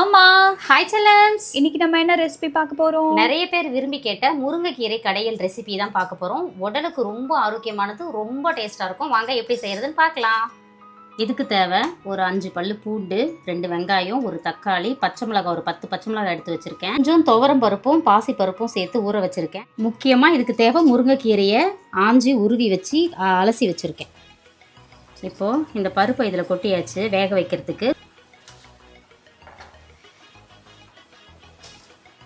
ஆமா. ஹாய் செல்லன்ஸ் இன்னைக்கு நம்ம என்ன ரெசிபி பார்க்க போறோம்? நிறைய பேர் விரும்பி கேட்ட முருங்கைக்கீரை கடையில் ரெசிபி தான் பார்க்க போகிறோம் உடலுக்கு ரொம்ப ஆரோக்கியமானது ரொம்ப டேஸ்ட்டாக இருக்கும். வாங்க எப்படி செய்யறதுன்னு பார்க்கலாம். இதுக்கு தேவை ஒரு அஞ்சு பல்லு பூண்டு ரெண்டு வெங்காயம் ஒரு தக்காளி பச்சை மிளகாய் ஒரு பத்து பச்சை மிளகாய் எடுத்து வச்சிருக்கேன். கொஞ்சம் துவரம் பருப்பும் பாசி பருப்பும் சேர்த்து ஊற வச்சிருக்கேன். முக்கியமாக இதுக்கு தேவை முருங்கைக்கீரையை ஆஞ்சி உருவி வச்சு அலசி வச்சிருக்கேன். இப்போது இந்த பருப்பை இதில் கொட்டியாச்சு வேக வைக்கிறதுக்கு.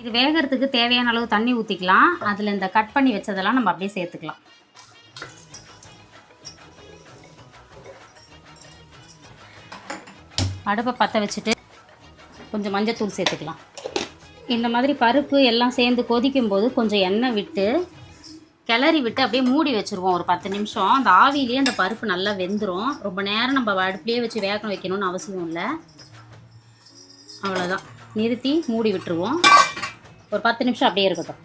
இது வேகிறதுக்கு தேவையான அளவு தண்ணி ஊற்றிக்கலாம் அதில் இந்த கட் பண்ணி வச்சதெல்லாம் நம்ம அப்படியே சேர்த்துக்கலாம். அடுப்பை பற்ற வச்சுட்டு கொஞ்சம் மஞ்சத்தூள் சேர்த்துக்கலாம். இந்த மாதிரி பருப்பு எல்லாம் சேர்ந்து கொதிக்கும் போது கொஞ்சம் எண்ணெய் விட்டு கிளறி விட்டு அப்படியே மூடி வச்சுருவோம். ஒரு பத்து நிமிஷம். அந்த ஆவியிலேயே அந்த பருப்பு நல்லா வெந்துடும் ரொம்ப நேரம் நம்ம அடுப்புலேயே வச்சு வேக வைக்கணும்னு அவசியம் இல்லை. அவ்வளோதான் நிறுத்தி மூடி விட்டுருவோம். ஒரு பத்து நிமிஷம் அப்படியே இருக்கட்டும்.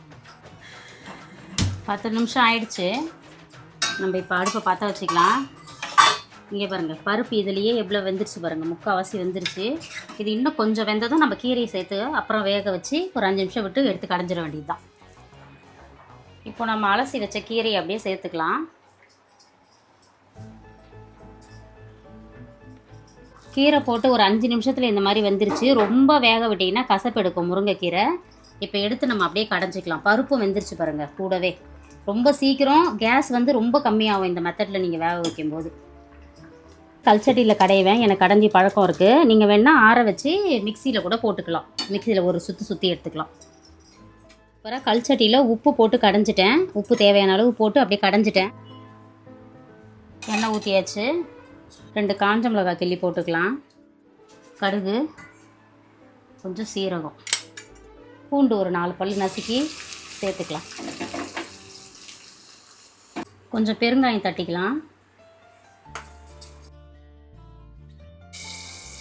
பத்து நிமிஷம் ஆயிடுச்சு. நம்ம இப்போ அடுப்பை பற்ற வச்சுக்கலாம். இங்கே பாருங்கள் பருப்பு இதுலேயே எவ்வளோ வெந்துருச்சு பாருங்கள் முக்கால்வாசி வெந்துருச்சு. இது இன்னும் கொஞ்சம் வெந்ததும் நம்ம கீரையை சேர்த்து அப்புறம் வேக வச்சு ஒரு அஞ்சு நிமிஷம் விட்டு எடுத்து கடைஞ்சிட வேண்டியது தான் இப்போ நம்ம அலசி வச்ச கீரையை அப்படியே சேர்த்துக்கலாம். கீரை போட்டு ஒரு அஞ்சு நிமிஷத்தில் இந்த மாதிரி வெந்துருச்சு. ரொம்ப வேக விட்டிங்கன்னா கசப்பு எடுக்கும் முருங்கைக்கீரை. இப்போ எடுத்து நம்ம அப்படியே கடைஞ்சிக்கலாம். பருப்பும் வெந்துருச்சு பாருங்கள் கூடவே. ரொம்ப சீக்கிரம் கேஸ் வந்து ரொம்ப கம்மியாகும் இந்த மெத்தடில் நீங்கள் வேக வைக்கும்போது. கல்ச்சட்டியில் கடைவேன் எனக்கு கடைஞ்சி பழக்கம் இருக்குது நீங்கள் வேணால் ஆற வச்சு மிக்சியில் கூட போட்டுக்கலாம். மிக்சியில் ஒரு சுற்றி சுற்றி எடுத்துக்கலாம். அப்புறம் கல்ச்சட்டியில் உப்பு போட்டு கடைஞ்சிட்டேன். உப்பு தேவையான அளவு போட்டு அப்படியே கடைஞ்சிட்டேன். எண்ணெய் ஊற்றியாச்சு ரெண்டு காஞ்ச மிளகாய் கிள்ளி போட்டுக்கலாம். கடுகு கொஞ்சம் சீரகம். பூண்டு ஒரு நாலு பல் நசுக்கி சேர்த்துக்கலாம். கொஞ்சம் பெருங்காயம் தட்டிக்கலாம்.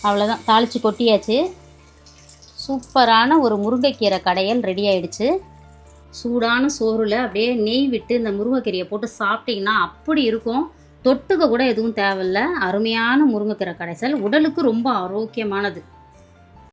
அவ்வளோதான் தாளித்து கொட்டியாச்சு. சூப்பரான ஒரு முருங்கைக்கீரை கடையல் ரெடி ஆயிடுச்சு. சூடான சோறுல அப்படியே நெய் விட்டு இந்த முருங்கைக்கீரையை போட்டு சாப்பிட்டிங்கன்னா அப்படி இருக்கும். தொட்டுக்க கூட எதுவும் தேவையில்ல. அருமையான முருங்கைக்கீரை கடைசல். உடலுக்கு ரொம்ப ஆரோக்கியமானது.